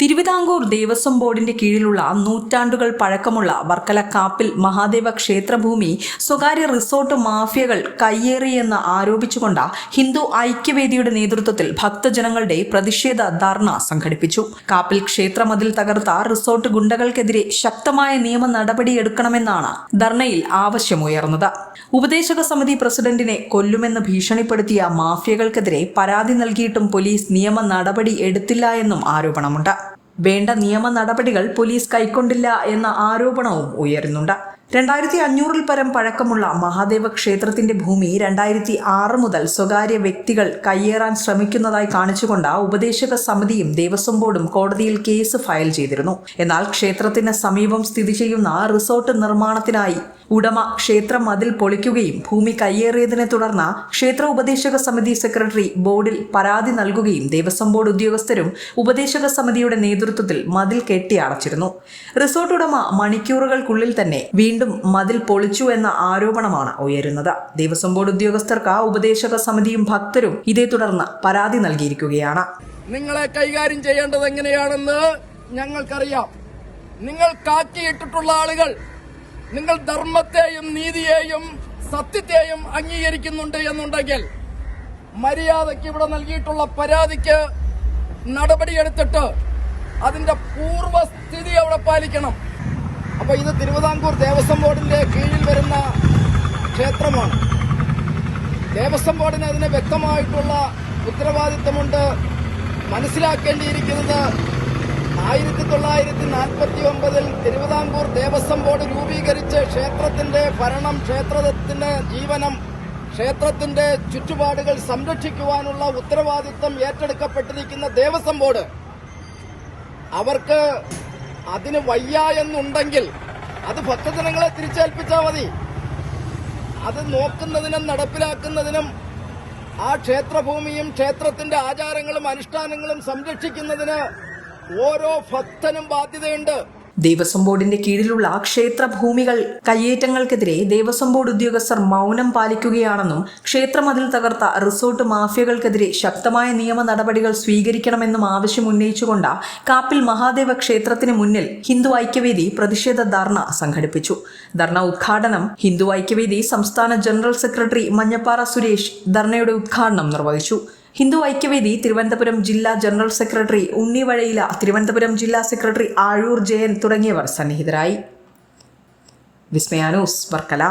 തിരുവിതാംകൂർ ദേവസ്വം ബോർഡിന്റെ കീഴിലുള്ള നൂറ്റാണ്ടുകൾ പഴക്കമുള്ള വർക്കല കാപ്പിൽ മഹാദേവ ക്ഷേത്രഭൂമി സ്വകാര്യ റിസോർട്ട് മാഫിയകൾ കയ്യേറിയെന്ന് ആരോപിച്ചുകൊണ്ട് ഹിന്ദു ഐക്യവേദിയുടെ നേതൃത്വത്തിൽ ഭക്തജനങ്ങളുടെ പ്രതിഷേധ ധർണ സംഘടിപ്പിച്ചു. കാപ്പിൽ ക്ഷേത്രമതിൽ തകർത്ത റിസോർട്ട് ഗുണ്ടകൾക്കെതിരെ ശക്തമായ നിയമ നടപടിയെടുക്കണമെന്നാണ് ധർണയിൽ ആവശ്യമുയർന്നത്. ഉപദേശക സമിതി പ്രസിഡന്റിനെ കൊല്ലുമെന്ന് ഭീഷണിപ്പെടുത്തിയ മാഫിയകൾക്കെതിരെ പരാതി നൽകിയിട്ടും പോലീസ് നിയമ നടപടി എടുത്തില്ല എന്നും ആരോപണമുണ്ട്. വേണ്ട നിയമ നടപടികൾ പോലീസ് കൈക്കൊണ്ടില്ല എന്ന ആരോപണവും ഉയരുന്നുണ്ട്. രണ്ടായിരത്തി അഞ്ഞൂറിൽ പരം പഴക്കമുള്ള മഹാദേവ ക്ഷേത്രത്തിന്റെ ഭൂമി രണ്ടായിരത്തി ആറ് മുതൽ സ്വകാര്യ വ്യക്തികൾ കയ്യേറാൻ ശ്രമിക്കുന്നതായി കാണിച്ചുകൊണ്ട് ഉപദേശക സമിതിയും ദേവസ്വം ബോർഡും കോടതിയിൽ കേസ് ഫയൽ ചെയ്തിരുന്നു. എന്നാൽ ക്ഷേത്രത്തിന് സമീപം സ്ഥിതി ചെയ്യുന്ന റിസോർട്ട് നിർമ്മാണത്തിനായി ഉടമ ക്ഷേത്രം മതിൽ പൊളിക്കുകയും ഭൂമി കയ്യേറിയതിനെ തുടർന്ന് ക്ഷേത്ര ഉപദേശക സമിതി സെക്രട്ടറി ബോർഡിൽ പരാതി നൽകുകയും ദേവസ്വം ബോർഡ് ഉദ്യോഗസ്ഥരും ഉപദേശക സമിതിയുടെ നേതൃത്വത്തിൽ മതിൽ കെട്ടി അടച്ചിരുന്നു. റിസോർട്ട് ഉടമ മണിക്കൂറുകൾക്കുള്ളിൽ തന്നെ വീണ്ടും മതിൽ പൊളിച്ചു എന്ന ആരോപണമാണ് ഉയരുന്നത്. ദേവസ്വം ബോർഡ് ഉദ്യോഗസ്ഥർക്ക് ഉപദേശക സമിതിയും ഭക്തരും ഇതേ തുടർന്ന് പരാതി നൽകിയിരിക്കുകയാണ്. നിങ്ങളെ കൈകാര്യം ചെയ്യേണ്ടത് എങ്ങനെയാണെന്ന് ഞങ്ങൾക്കറിയാം. നിങ്ങൾ കാക്കിയിട്ടിട്ടുള്ള ആളുകൾ. നിങ്ങൾ ധർമ്മത്തെയും നീതിയെയും സത്യത്തെയും അംഗീകരിക്കുന്നുണ്ട് എന്നുണ്ടെങ്കിൽ മര്യാദയ്ക്ക് ഇവിടെ നൽകിയിട്ടുള്ള പരാതിക്ക് നടപടിയെടുത്തിട്ട് അതിന്റെ പൂർവസ്ഥിതി അവിടെ പാലിക്കണം. അപ്പൊ ഇത് തിരുവിതാംകൂർ ദേവസ്വം ബോർഡിന്റെ കീഴിൽ വരുന്ന ക്ഷേത്രമാണ്. ദേവസ്വം ബോർഡിന് അതിന് വ്യക്തമായിട്ടുള്ള ഉത്തരവാദിത്തമുണ്ട് മനസ്സിലാക്കേണ്ടിയിരിക്കുന്നത് ആയിരത്തി തൊള്ളായിരത്തി നാൽപ്പത്തി ഒമ്പതിൽ തിരുവിതാംകൂർ ദേവസ്വം ബോർഡ് രൂപീകരിച്ച് ക്ഷേത്രത്തിന്റെ ഭരണം ക്ഷേത്രത്തിന്റെ ജീവനം ക്ഷേത്രത്തിന്റെ ചുറ്റുപാടുകൾ സംരക്ഷിക്കുവാനുള്ള ഉത്തരവാദിത്തം ഏറ്റെടുക്കപ്പെട്ടിരിക്കുന്ന ദേവസ്വം ബോർഡ്. അവർക്ക് അതിന് വയ്യ എന്നുണ്ടെങ്കിൽ അത് ഭക്തജനങ്ങളെ തിരിച്ചേൽപ്പിച്ചാൽ മതി. അത് നോക്കുന്നതിനും നടപ്പിലാക്കുന്നതിനും ആ ക്ഷേത്രഭൂമിയും ക്ഷേത്രത്തിന്റെ ആചാരങ്ങളും അനുഷ്ഠാനങ്ങളും സംരക്ഷിക്കുന്നതിന് ഓരോ ഭക്തനും ബാധ്യതയുണ്ട്. ദേവസ്വം ബോർഡിന്റെ കീഴിലുള്ള ക്ഷേത്ര ഭൂമികൾ കയ്യേറ്റങ്ങൾക്കെതിരെ ദേവസ്വം ബോർഡ് ഉദ്യോഗസ്ഥർ മൗനം പാലിക്കുകയാണെന്നും ക്ഷേത്രമതിൽ തകർത്ത റിസോർട്ട് മാഫിയകൾക്കെതിരെ ശക്തമായ നിയമ നടപടികൾ സ്വീകരിക്കണമെന്നും ആവശ്യം ഉന്നയിച്ചുകൊണ്ട് കാപ്പിൽ മഹാദേവ ക്ഷേത്രത്തിന് മുന്നിൽ ഹിന്ദു ഐക്യവേദി പ്രതിഷേധ ധർണ സംഘടിപ്പിച്ചു. ധർണ ഉദ്ഘാടനം ഹിന്ദു ഐക്യവേദി സംസ്ഥാന ജനറൽ സെക്രട്ടറി മഞ്ഞപ്പാറ സുരേഷ് ധർണയുടെ ഉദ്ഘാടനം നിർവഹിച്ചു. ഹിന്ദു ഐക്യവേദി തിരുവനന്തപുരം ജില്ലാ ജനറൽ സെക്രട്ടറി ഉണ്ണി വഴയില തിരുവനന്തപുരം ജില്ലാ സെക്രട്ടറി ആഴൂർ ജയൻ തുടങ്ങിയവർ സന്നിഹിതരായി. വിസ്മയാനൂസ് വർക്കല.